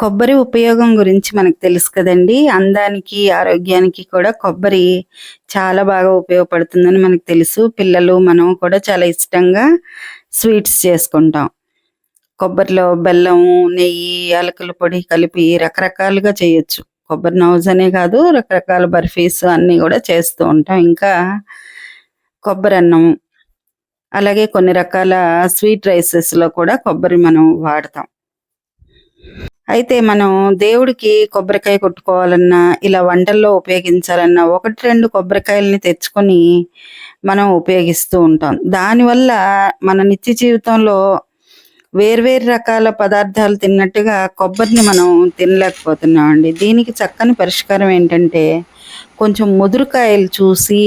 కొబ్బరి ఉపయోగం గురించి మనకు తెలుసు కదండి. అందానికి ఆరోగ్యానికి కూడా కొబ్బరి చాలా బాగా ఉపయోగపడుతుందని మనకు తెలుసు. పిల్లలు మనం కూడా చాలా ఇష్టంగా స్వీట్స్ చేసుకుంటాం. కొబ్బరిలో బెల్లం నెయ్యి యాలకుల పొడి కలిపి రకరకాలుగా చేయొచ్చు. కొబ్బరి నౌజ్ అనే కాదు రకరకాల బర్ఫీస్ అన్నీ కూడా చేస్తూ ఉంటాం. ఇంకా కొబ్బరి అన్నం అలాగే కొన్ని రకాల స్వీట్ రైసెస్లో కూడా కొబ్బరి మనం వాడతాం. అయితే మనం దేవుడికి కొబ్బరికాయ కొట్టుకోవాలన్నా ఇలా వంటల్లో ఉపయోగించాలన్నా ఒకటి రెండు కొబ్బరికాయలని తెచ్చుకొని మనం ఉపయోగిస్తూ ఉంటాం. దానివల్ల మన నిత్య జీవితంలో వేర్వేరు రకాల పదార్థాలు తిన్నట్టుగా కొబ్బరిని మనం తినలేకపోతున్నాం అండి దీనికి చక్కని పరిష్కారం ఏంటంటే కొంచెం ముదురుకాయలు చూసి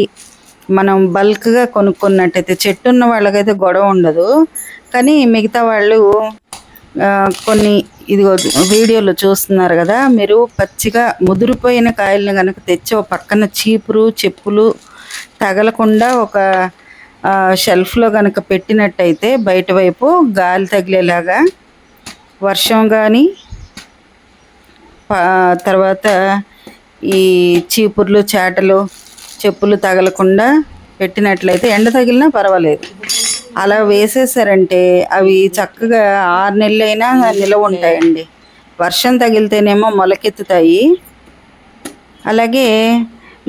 మనం బల్క్గా కొనుక్కున్నట్టయితే చెట్టు ఉన్న వాళ్ళకైతే గొడవ ఉండదు. కానీ మిగతా వాళ్ళు కొన్ని ఇదిగో వీడియోలో చూస్తున్నారు కదా మీరు పచ్చిగా ముదిరిపోయిన కాయలను కనుక తెచ్చి ఒక పక్కన చీపురు చెప్పులు తగలకుండా ఒక షెల్ఫ్లో కనుక పెట్టినట్టయితే బయట వైపు గాలి తగిలేలాగా వర్షం కానీ తర్వాత ఈ చీపుర్లు చేటలు చెప్పులు తగలకుండా పెట్టినట్లయితే ఎండ తగిలినా పర్వాలేదు. అలా వేసేసారంటే అవి చక్కగా ఆరు నెలలైనా నిలవ ఉంటాయండి. వర్షం తగిలితేనేమో మొలకెత్తుతాయి. అలాగే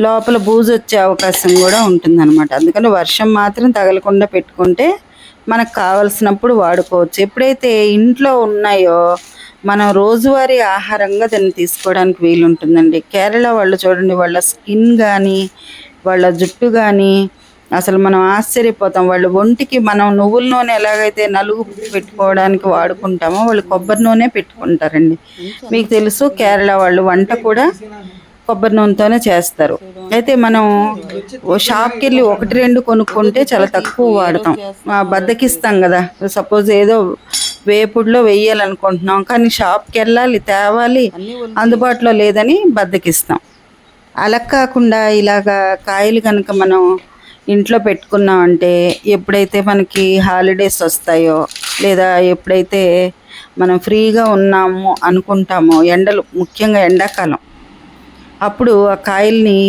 లోపల బూజు వచ్చే అవకాశం కూడా ఉంటుందన్నమాట. అందుకని వర్షం మాత్రం తగలకుండా పెట్టుకుంటే మనకు కావలసినప్పుడు వాడుకోవచ్చు. ఎప్పుడైతే ఇంట్లో ఉన్నాయో మనం రోజువారీ ఆహారంగా దాన్ని తీసుకోవడానికి వీలుంటుందండి. కేరళ వాళ్ళు చూడండి వాళ్ళ స్కిన్ కానీ వాళ్ళ జుట్టు కానీ అసలు మనం ఆశ్చర్యపోతాం. వాళ్ళు ఒంటికి మనం నువ్వుల నూనె ఎలాగైతే నలుగు పెట్టుకోవడానికి వాడుకుంటామో వాళ్ళు కొబ్బరి నూనె పెట్టుకుంటారండి. మీకు తెలుసు కేరళ వాళ్ళు వంట కూడా కొబ్బరి నూనెతోనే చేస్తారు. అయితే మనం షాప్కి వెళ్ళి ఒకటి రెండు కొనుక్కుంటే చాలా తక్కువ వాడతాం. బద్దకిస్తాం కదా. సపోజ్ ఏదో వేపుడులో వెయ్యాలనుకుంటున్నాం కానీ షాప్కి వెళ్ళాలి తేవాలి అందుబాటులో లేదని బద్దకిస్తాం. అలా కాకుండా ఇలాగా కాయలు కనుక మనం ఇంట్లో పెట్టుకున్నామంటే ఎప్పుడైతే మనకి హాలిడేస్ వస్తాయో లేదా ఎప్పుడైతే మనం ఫ్రీగా ఉన్నాము అనుకుంటామో ఎండలు ముఖ్యంగా ఎండాకాలం అప్పుడు ఆ కాయల్ని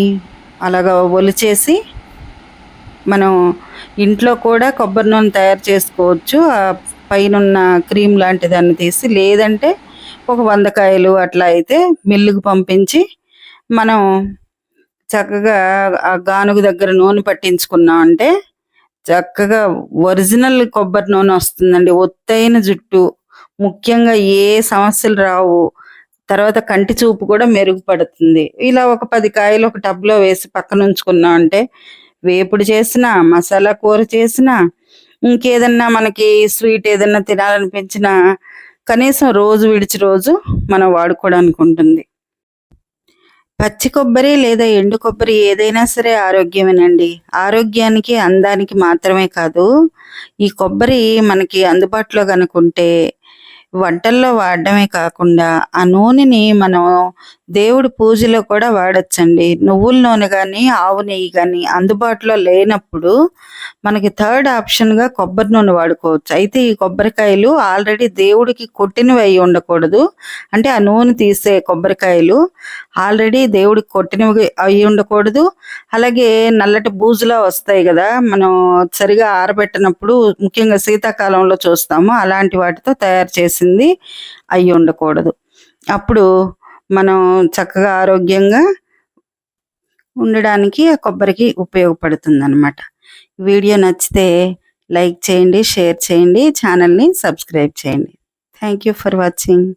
అలాగ ఒలిచేసి మనం ఇంట్లో కూడా కొబ్బరి నూనె తయారు చేసుకోవచ్చు. ఆ పైన క్రీమ్ లాంటి దాన్ని తీసి లేదంటే ఒక వంద కాయలు అట్లా అయితే మిల్లుకు పంపించి మనం చక్కగా ఆ గానుగు దగ్గర నూనె పట్టించుకున్నాం అంటే చక్కగా ఒరిజినల్ కొబ్బరి నూనె వస్తుందండి. ఒత్తైన జుట్టు. ముఖ్యంగా ఏ సమస్యలు రావు. తర్వాత కంటి చూపు కూడా మెరుగుపడుతుంది. ఇలా ఒక పది కాయలు ఒక టబ్లో వేసి పక్కన ఉంచుకున్నాం అంటే వేపుడు చేసిన మసాలా కూర చేసిన ఇంకేదన్నా మనకి స్వీట్ ఏదన్నా తినాలనిపించినా కనీసం రోజు విడిచి రోజు మనం వాడుకోవడానికి ఉంటుంది. పచ్చి కొబ్బరి లేదా ఎండు కొబ్బరి ఏదైనా సరే ఆరోగ్యమేనండి. ఆరోగ్యానికి అందానికి మాత్రమే కాదు ఈ కొబ్బరి మనకి అందుబాటులో కనుకుంటే వంటల్లో వాడడమే కాకుండా ఆ నూనెని మనం దేవుడి పూజలో కూడా వాడచ్చండి. నువ్వుల నూనె కానీ ఆవు నెయ్యి కానీ అందుబాటులో లేనప్పుడు మనకి థర్డ్ ఆప్షన్గా కొబ్బరి నూనె వాడుకోవచ్చు. అయితే ఈ కొబ్బరికాయలు ఆల్రెడీ దేవుడికి కొట్టినవి అయి ఉండకూడదు. అంటే ఆ నూనె తీసే కొబ్బరికాయలు ఆల్రెడీ దేవుడికి కొట్టినవి అయి ఉండకూడదు. అలాగే నల్లటి బూజులా వస్తాయి కదా మనం సరిగా ఆరబెట్టినప్పుడు ముఖ్యంగా శీతాకాలంలో చూస్తాము అలాంటి వాటితో తయారు చేసింది అయి ఉండకూడదు. అప్పుడు మనం చక్కగా ఆరోగ్యంగా ఉండడానికి ఆ కొబ్బరికి ఉపయోగపడుతుంది అనమాట వీడియో నచ్చితే లైక్ చేయండి షేర్ చేయండి ఛానల్ని సబ్స్క్రైబ్ చేయండి. Thank you for watching